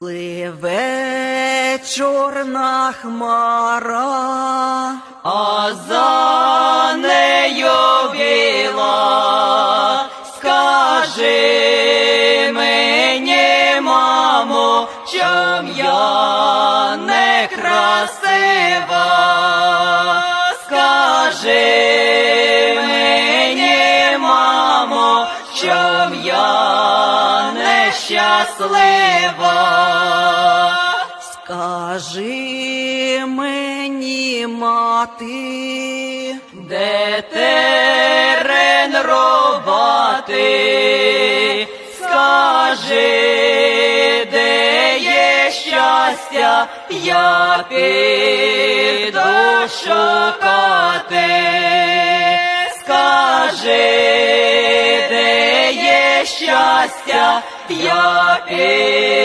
Пливе чорна хмара, а за нею біла. Скажи мені, мамо, чом я не красива. Скажи мені, мамо, чом я нещаслива. Скажи мені, мати, Де терен скажи, де є щастя, я піду шукати. Скажи, де є щастя, я піду